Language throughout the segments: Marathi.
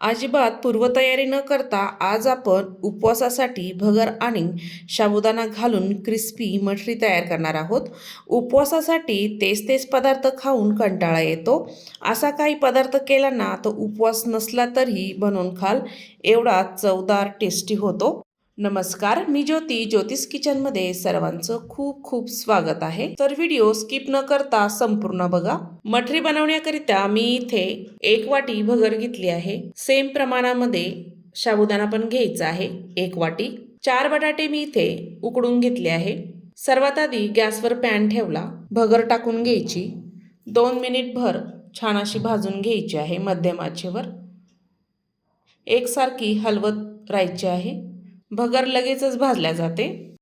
अजिबात पूर्वतयारी न करता आज आपण उपवासासाठी भगर आणि साबुदाणा घालून क्रिस्पी मठरी तयार करणार आहोत. उपवासासाठी तेच तेच पदार्थ खाऊन कंटाळा येतो. असा काही पदार्थ केला ना तर उपवास नसला तरी बनवून खाल. एवढा चवदार टेस्टी होतो. नमस्कार मी ज्योती. ज्योतिष किचनमध्ये सर्वांचं खूप खूप स्वागत आहे. तर व्हिडिओ स्किप न करता संपूर्ण बघा. मठरी बनवण्याकरिता मी इथे एक वाटी भगर घेतली आहे. सेम प्रमाणामध्ये साबुदाणा पण घ्यायचा आहे. एक वाटी. चार बटाटे मी इथे उकडून घेतले आहे. सर्वात आधी गॅसवर पॅन ठेवला. भगर टाकून घ्यायची. दोन मिनिट भर छान अशी भाजून घ्यायची आहे मध्यम आचेवर. एकसारखी हलवत राहायची आहे. भगर लगेचच भाजल्या जाते.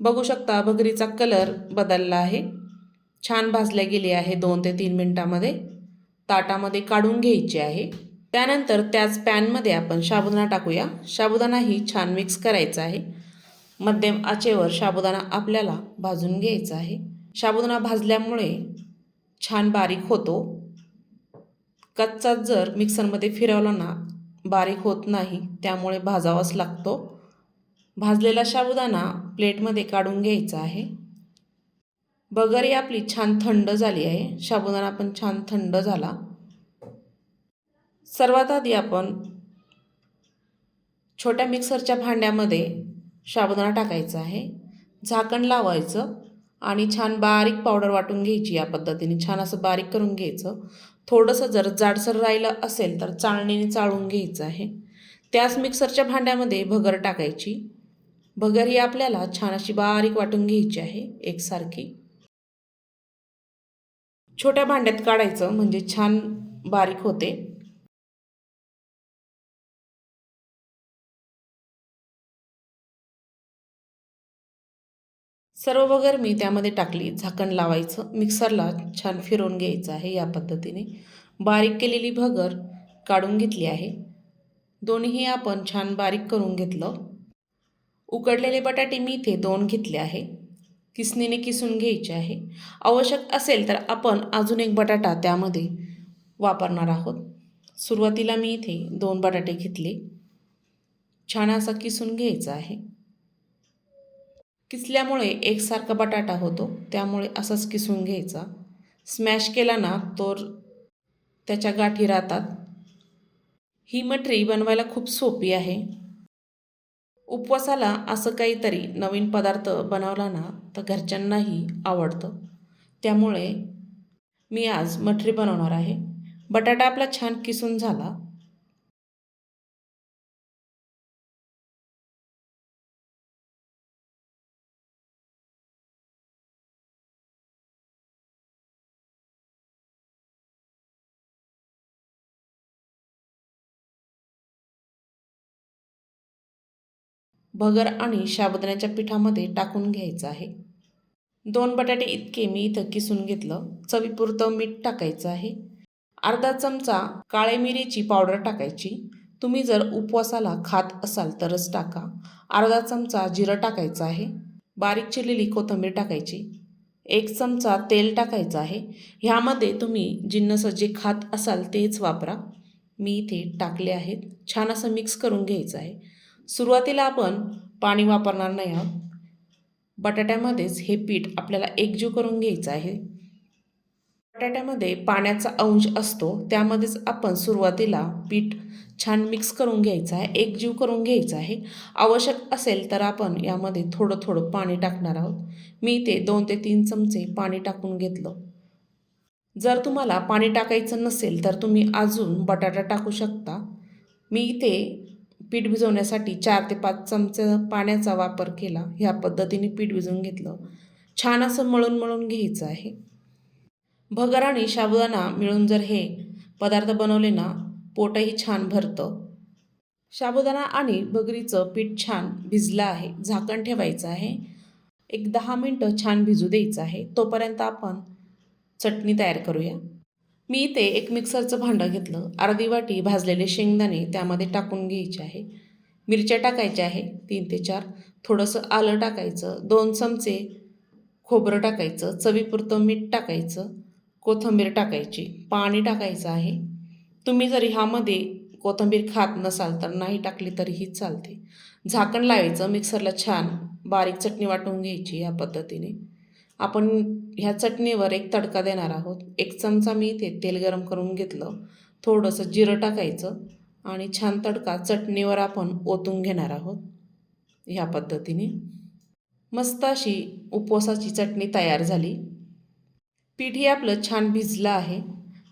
बघू शकता भगरीचा कलर बदलला आहे. छान भाजल्या गेली आहे दोन ते तीन मिनटामध्ये. ताटामध्ये काढून घ्यायची आहे. त्यानंतर त्याच पॅनमध्ये आपण साबुदाणा टाकूया. साबुदाणाही छान मिक्स करायचा आहे. मध्यम आचेवर साबुदाणा आपल्याला भाजून घ्यायचा आहे. साबुदाणा भाजल्यामुळे छान बारीक होतो. कच्चा जर मिक्सरमध्ये फिरवला ना बारीक होत नाही त्यामुळे भाजावाच लागतो. भाजलेला साबुदाणा प्लेटमध्ये काढून घ्यायचा आहे. बगरी आपली छान थंड झाली आहे. साबुदाणा पण छान थंड झाला. सर्वात आधी आपण छोट्या मिक्सरच्या भांड्यामध्ये साबुदाणा टाकायचा आहे. झाकण लावायचं आणि छान बारीक पावडर वाटून घ्यायची या पद्धतीने. छान असं बारीक करून घ्यायचं. थोडंसं जर जाडसर राहिलं असेल तर चाळणीने चाळून घ्यायचं आहे. त्याच मिक्सरच्या भांड्यामध्ये भगर टाकायची. भगर ही आपल्याला छान अशी बारीक वाटून घ्यायची आहे एकसारखी. छोट्या भांड्यात काढायचं म्हणजे छान बारीक होते. सर्व वगैरे मी त्यामध्ये टाकली झाकण लावायचं मिक्सरला छान फिरवून घ्यायचं आहे या पद्धतीने. बारीक केलेली भगर काढून घेतली आहे. दोन्हीही आपण छान बारीक करून घेतलं. उकडलेले बटाटे मी इथे दोन घेतले आहे. किसनीने किसून घ्यायचे आहे. आवश्यक असेल तर आपण अजून एक बटाटा त्यामध्ये वापरणार आहोत. सुरुवातीला मी इथे दोन बटाटे घेतले. छान असा किसून घ्यायचा आहे. किसल्यामुळे एकसारखा बटाटा होतो. त्यामुळे असाच किसून घ्यायचा. स्मॅश केला ना तर त्याच्या गाठी राहतात. ही मटरी बनवायला खूप सोपी आहे. उपवासाला असं काहीतरी नवीन पदार्थ बनवला ना तर घरच्यांनाही आवडतं. त्यामुळे मी आज मठरी बनवणार आहे. बटाटा आपला छान किसून झाला. भगर आणि साबुदाण्याच्या पिठामध्ये टाकून घ्यायचं आहे. दोन बटाटे इतके मी इथं किसून घेतलं. चवीपुरतं मीठ टाकायचं आहे. अर्धा चमचा काळे मिरीची पावडर टाकायची. तुम्ही जर उपवासाला खात असाल तरच टाका. अर्धा चमचा जिरं टाकायचं आहे. बारीक चिरलेली कोथिंबीर टाकायची. एक चमचा तेल टाकायचं आहे. ह्यामध्ये तुम्ही जिन्नस जे खात असाल तेच वापरा. मी इथे टाकले आहेत. छान असं मिक्स करून घ्यायचं आहे. सुरुवातीला आपण पाणी वापरणार नाही आहोत. बटाट्यामध्येच हे पीठ आपल्याला एकजीव करून घ्यायचं आहे. बटाट्यामध्ये पाण्याचा अंश असतो त्यामध्येच आपण सुरुवातीला पीठ छान मिक्स करून घ्यायचं आहे एकजीव करून घ्यायचं आहे. आवश्यक असेल तर आपण यामध्ये थोडं थोडं पाणी टाकणार आहोत. मी ते दोन ते तीन चमचे पाणी टाकून घेतलं. जर तुम्हाला पाणी टाकायचं नसेल तर तुम्ही अजून बटाटा टाकू शकता. मी इथे पीठ भिजवण्यासाठी चार ते पाच चमचे पाण्याचा वापर केला. ह्या पद्धतीने पीठ भिजवून घेतलं. छान असं मळून मळून घ्यायचं आहे. भगर आणि साबुदाणा मिळून जर हे पदार्थ बनवले ना पोटही छान भरतं. शाबुदाणा आणि भगरीचं पीठ छान भिजलं आहे. झाकण ठेवायचं आहे. एक दहा मिनटं छान भिजू द्यायचं आहे. तोपर्यंत आपण चटणी तयार करूया. मी इथे एक मिक्सरचं भांडं घेतलं. अर्धी वाटी भाजलेले शेंगदाणे त्यामध्ये टाकून घ्यायचे आहे. मिरच्या टाकायच्या आहे. तीन ते चार. थोडंसं आलं टाकायचं. दोन चमचे खोबरं टाकायचं. चवीपुरतं मीठ टाकायचं. कोथिंबीर टाकायची. पाणी टाकायचं आहे. तुम्ही जरी ह्यामध्ये कोथिंबीर खात नसाल तर नाही टाकली तरीही चालते. झाकण लावायचं. मिक्सरला छान बारीक चटणी वाटून घ्यायची या पद्धतीने. आपण ह्या चटणीवर एक तडका देणार आहोत. एक चमचा मी इथे तेल गरम करून घेतलं. थोडंसं जिरं टाकायचं आणि छान तडका चटणीवर आपण ओतून घेणार आहोत. ह्या पद्धतीने. मस्त अशी उपवासाची चटणी तयार झाली. पीठ हे आपलं छान भिजलं आहे.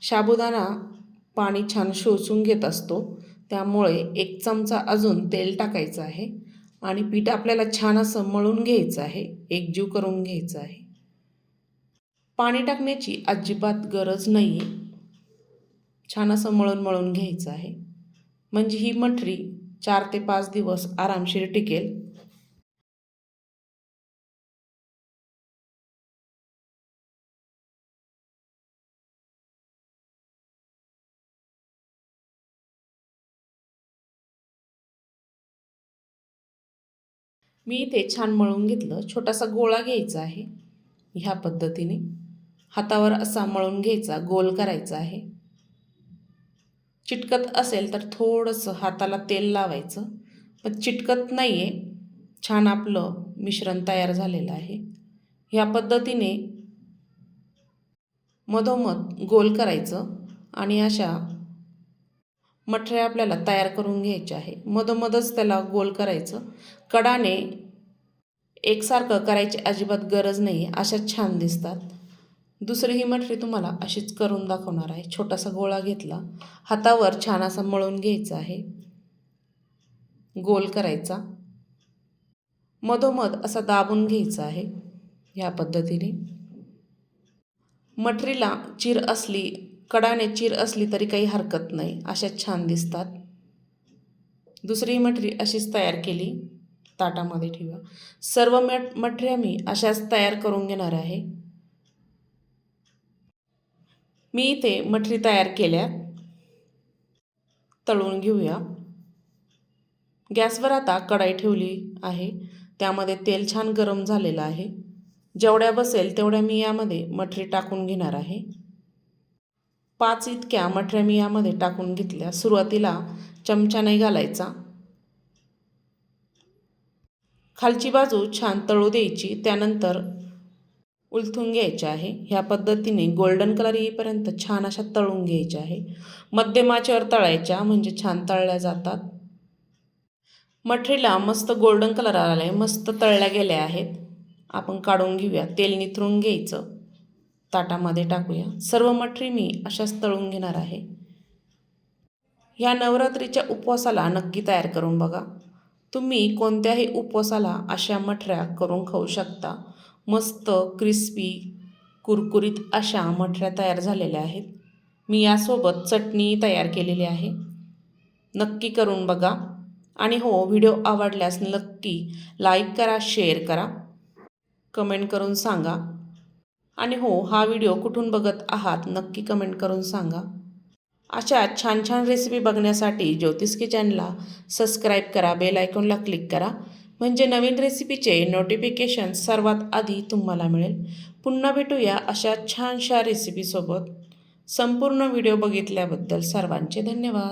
साबुदाणा पाणी छान शोषून घेत असतो. त्यामुळे एक चमचा अजून तेल टाकायचं आहे. आणि पीठ आपल्याला छान असं मळून घ्यायचं आहे. एकजीव करून घ्यायचं आहे. पाणी टाकण्याची अजिबात गरज नाही आहे छान असं मळून मळून घ्यायचं आहे. म्हणजे ही मठरी चार ते पाच दिवस आरामशीर टिकेल. मी इथे छान मळून घेतलं. छोटासा गोळा घ्यायचा आहे. ह्या पद्धतीने. हातावर असा मळून घ्यायचा गोल करायचा आहे. चिटकत असेल तर थोडंसं हाताला तेल लावायचं. पण चिटकत नाही आहे छान आपलं मिश्रण तयार झालेलं आहे. ह्या पद्धतीने मधोमध गोल करायचं आणि अशा मठऱ्या आपल्याला तयार करून घ्यायच्या आहे. मधोमधच त्याला गोल करायचं. कडाने एकसारखं करायची अजिबात गरज नाही आहे अशा छान दिसतात. दुसरी ही मठरी तुम्हाला अशीच करून दाखवणार आहे. छोटासा गोळा घेतला. हातावर छान असा मळून घ्यायचा आहे. गोल करायचा. मधोमध असा दाबून घ्यायचा आहे ह्या पद्धतीने. मठरीला चीर असली कडाने चीर असली तरी काही हरकत नाही. अशा छान दिसतात. दुसरी मठरी अशीच तयार केली. ताटामध्ये ठेवा. सर्व मठ मठऱ्या मी अशाच तयार करून घेणार आहे. मी इथे मठरी तयार केल्या. तळून घेऊया. गॅसवर आता कढाई ठेवली आहे. त्यामध्ये तेल छान गरम झालेलं आहे. जेवढ्या बसेल तेवढ्या मी यामध्ये मठरी टाकून घेणार आहे. पाच इतक्या मठऱ्या मी यामध्ये टाकून घेतल्या. सुरुवातीला चमचा नाही घालायचा. खालची बाजू छान तळू द्यायची. त्यानंतर उलथून घ्यायचे आहे. ह्या पद्धतीने गोल्डन कलर येईपर्यंत छान अशा तळून घ्यायच्या आहे. मध्यमाच्यावर तळायच्या म्हणजे छान तळल्या जातात. मठरीला मस्त गोल्डन कलर आला आहे मस्त तळल्या गेल्या आहेत. आपण काढून घेऊया. तेल निथरून घ्यायचं. ताटामध्ये टाकूया. सर्व मठरी मी अशाच तळून घेणार आहे. ह्या नवरात्रीच्या उपवासाला नक्की तयार करून बघा. तुम्ही कोणत्याही उपवासाला अशा मठऱ्या करून खाऊ शकता. मस्त क्रिस्पी कुरकुरीत अशा मठऱ्या तयार झालेल्या आहेत. मी यासोबत चटणी तयार केलेली आहे. नक्की करून बघा. आणि हो व्हिडिओ आवडल्यास नक्की लाईक करा शेअर करा. कमेंट करून सांगा. आणि हो हा व्हिडिओ कुठून बघत आहात नक्की कमेंट करून सांगा. अशा छान छान रेसिपी बघण्यासाठी ज्योतिष किचनला सबस्क्राईब करा बेल आयकॉनला क्लिक करा. म्हणजे नवीन रेसिपीचे नोटिफिकेशन सर्वात आधी तुम्हाला मिळेल. पुन्हा भेटूया अशा छानशा रेसिपीसोबत संपूर्ण व्हिडिओ बघितल्याबद्दल सर्वांचे धन्यवाद.